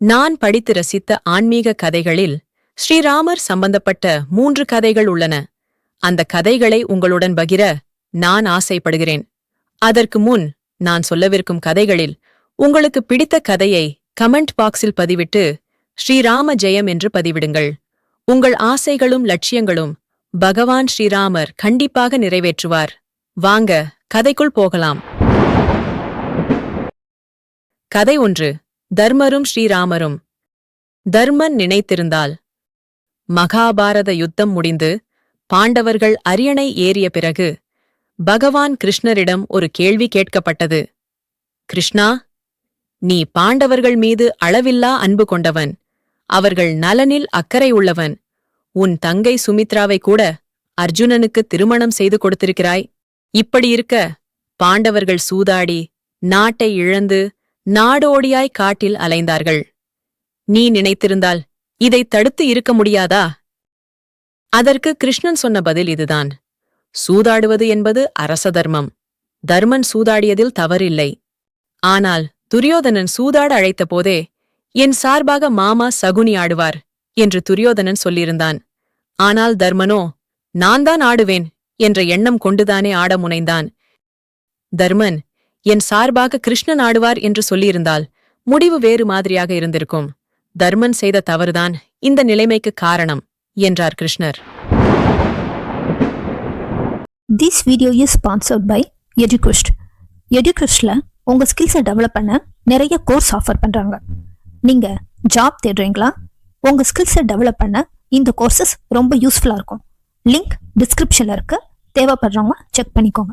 நான் படித்து ரசித்த ஆன்மீக கதைகளில் ஸ்ரீராமர் சம்பந்தப்பட்ட மூன்று கதைகள் உள்ளன. அந்த கதைகளை உங்களுடன் பகிர நான் ஆசைப்படுகிறேன். அதற்கு முன் நான் சொல்லவிருக்கும் கதைகளில் உங்களுக்கு பிடித்த கதையை கமெண்ட் பாக்ஸில் பதிவிட்டு ஸ்ரீராம ஜெயம் என்று பதிவிடுங்கள். உங்கள் ஆசைகளும் லட்சியங்களும் பகவான் ஸ்ரீராமர் கண்டிப்பாக நிறைவேற்றுவார். வாங்க கதைக்குள் போகலாம். கதை ஒன்று. தர்மரும் ஸ்ரீராமரும். தர்மன் நினைத்திருந்தால். மகாபாரத யுத்தம் முடிந்து பாண்டவர்கள் அரியணை ஏறிய பிறகு பகவான் கிருஷ்ணரிடம் ஒரு கேள்வி கேட்கப்பட்டது. கிருஷ்ணா நீ பாண்டவர்கள் மீது அளவில்லா அன்பு கொண்டவன். அவர்கள் நலனில் அக்கறை உள்ளவன். உன் தங்கை சுமித்ராவை கூட அர்ஜுனனுக்கு திருமணம் செய்து கொடுத்திருக்கிறாய். இப்படியிருக்க பாண்டவர்கள் சூதாடி நாட்டை இழந்து நாடோடியாய் காட்டில் அலைந்தார்கள். நீ நினைத்திருந்தால் இதை தடுத்து இருக்க முடியாதா? அதற்கு கிருஷ்ணன் சொன்ன பதில் இதுதான். சூதாடுவது என்பது அரச தர்மம். தர்மன் சூதாடியதில் தவறில்லை. ஆனால் துரியோதனன் சூதாட அழைத்த போதே என் சார்பாக மாமா சகுனி ஆடுவார் என்று துரியோதனன் சொல்லியிருந்தான். ஆனால் தர்மனோ நான் தான் ஆடுவேன் என்ற எண்ணம் கொண்டுதானே ஆட முனைந்தான். தர்மன் என் சார்பாக கிருஷ்ணன் ஆடுவார் என்று சொல்லியிருந்தால் முடிவு வேறு மாதிரியாக இருந்திருக்கும். தர்மன் செய்த தவறுதான் இந்த நிலைமைக்கு காரணம் என்றார் கிருஷ்ணர். This video is sponsored by எஜுகுஸ்ட் எஜுகுஸ்டில் உங்கள் ஸ்கில்ஸை டெவலப் பண்ண நிறைய கோர்ஸ் ஆஃபர் பண்ணுறாங்க நீங்கள் ஜாப் தேடுறீங்களா? உங்கள் ஸ்கில்ஸை டெவலப் பண்ண இந்த கோர்சஸ் ரொம்ப யூஸ்ஃபுல்லாக இருக்கும். லிங்க் டிஸ்கிரிப்ஷனில் இருக்கு. தேவைப்படுறவங்க செக் பண்ணிக்கோங்க.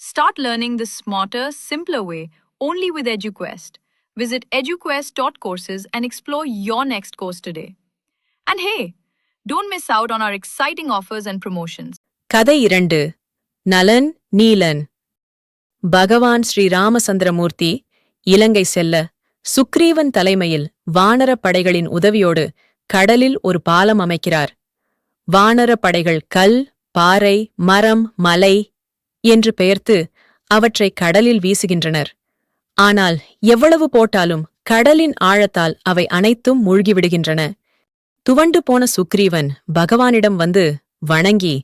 Start learning the smarter, simpler way only with EduQuest. Visit eduquest.courses and explore your next course today. And hey, don't miss out on our exciting offers and promotions. கதை இரண்டு நலன் நீலன் பகவான் ஸ்ரீராமச்சந்திரமூர்த்தி இலங்கை செல்ல சுக்ரீவன் தலைமையில் வானரப் படைகளின் உதவியோடு கடலில் ஒரு பாலம் அமைக்கிறார் வானரப் படைகள் கல் பாறை மரம் மலை என்று பெயர்த்து அவற்றை கடலில் வீசுகின்றனர். ஆனால் எவ்வளவு போட்டாலும் கடலின் ஆழத்தால் அவை அனைத்தும் மூழ்கிவிடுகின்றன. துவண்டு போன சுக்ரீவன் பகவானிடம் வந்து வணங்கி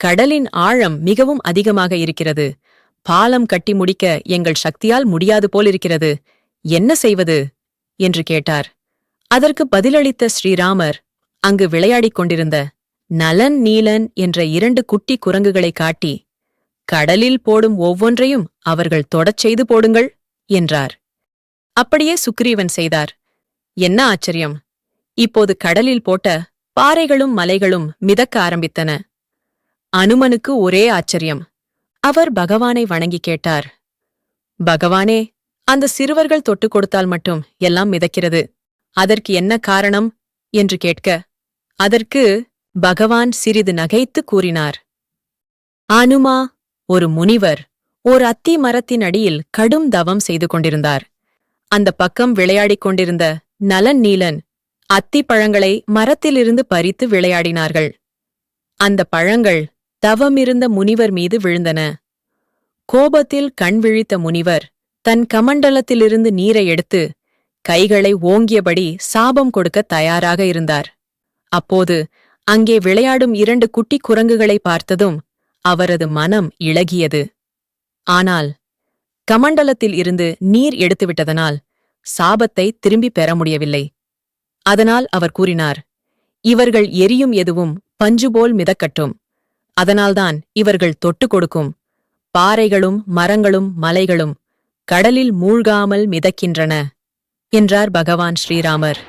கடலின் ஆழம் மிகவும் அதிகமாக இருக்கிறது. பாலம் கட்டி முடிக்க எங்கள் சக்தியால் முடியாது போலிருக்கிறது. என்ன செய்வது? என்று கேட்டார். அதற்கு பதிலளித்த ஸ்ரீராமர் அங்கு விளையாடிக் கொண்டிருந்த நலன் நீலன் என்ற இரண்டு குட்டி குரங்குகளை காட்டி கடலில் போடும் ஒவ்வொன்றையும் அவர்கள் தொடச் செய்து போடுங்கள் என்றார். அப்படியே சுக்ரீவன் செய்தார். என்ன ஆச்சரியம்! இப்போது கடலில் போட்ட பாறைகளும் மலைகளும் மிதக்க ஆரம்பித்தன. அனுமனுக்கு ஒரே ஆச்சரியம். அவர் பகவானை வணங்கி கேட்டார். பகவானே அந்த சிறுவர்கள் தொட்டு கொடுத்தால் மட்டும் எல்லாம் மிதக்கிறது. அதற்கு என்ன காரணம்? என்று கேட்க அதற்கு பகவான் சிறிது நகைத்து கூறினார். அனுமா ஒரு முனிவர் ஓர் அத்தி மரத்தின் அடியில் கடும் தவம் செய்து கொண்டிருந்தார். அந்த பக்கம் விளையாடிக் கொண்டிருந்த நலன் நீலன் அத்தி பழங்களை மரத்திலிருந்து பறித்து விளையாடினார்கள். அந்த பழங்கள் தவமிருந்த முனிவர் மீது விழுந்தன. கோபத்தில் கண் விழித்த முனிவர் தன் கமண்டலத்திலிருந்து நீரை எடுத்து கைகளை ஓங்கியபடி சாபம் கொடுக்க தயாராக இருந்தார். அப்போது அங்கே விளையாடும் இரண்டு குட்டி குரங்குகளை பார்த்ததும் அவரது மனம் இளகியது. ஆனால் கமண்டலத்தில் இருந்து நீர் எடுத்துவிட்டதனால் சாபத்தை திரும்பிப் பெற முடியவில்லை. அதனால் அவர் கூறினார் இவர்கள் எரியும் எதுவும் பஞ்சுபோல் மிதக்கட்டும். அதனால்தான் இவர்கள் தொட்டு கொடுக்கும். பாறைகளும் மரங்களும் மலைகளும் கடலில் மூழ்காமல் மிதக்கின்றன என்றார் பகவான் ஸ்ரீராமர்.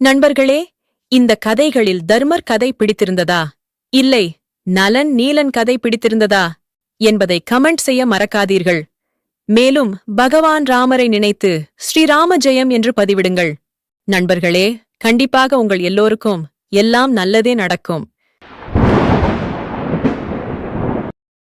நண்பர்களே இந்த கதைகளில் தர்மர் கதை பிடித்திருந்ததா? இல்லை நலன் நீலன் கதை பிடித்திருந்ததா? என்பதை கமெண்ட் செய்ய மறக்காதீர்கள். மேலும் பகவான் ராமரை நினைத்து ஸ்ரீராம ஜெயம் என்று பதிவிடுங்கள். நண்பர்களே கண்டிப்பாக உங்கள் எல்லோருக்கும் எல்லாம் நல்லதே நடக்கும்.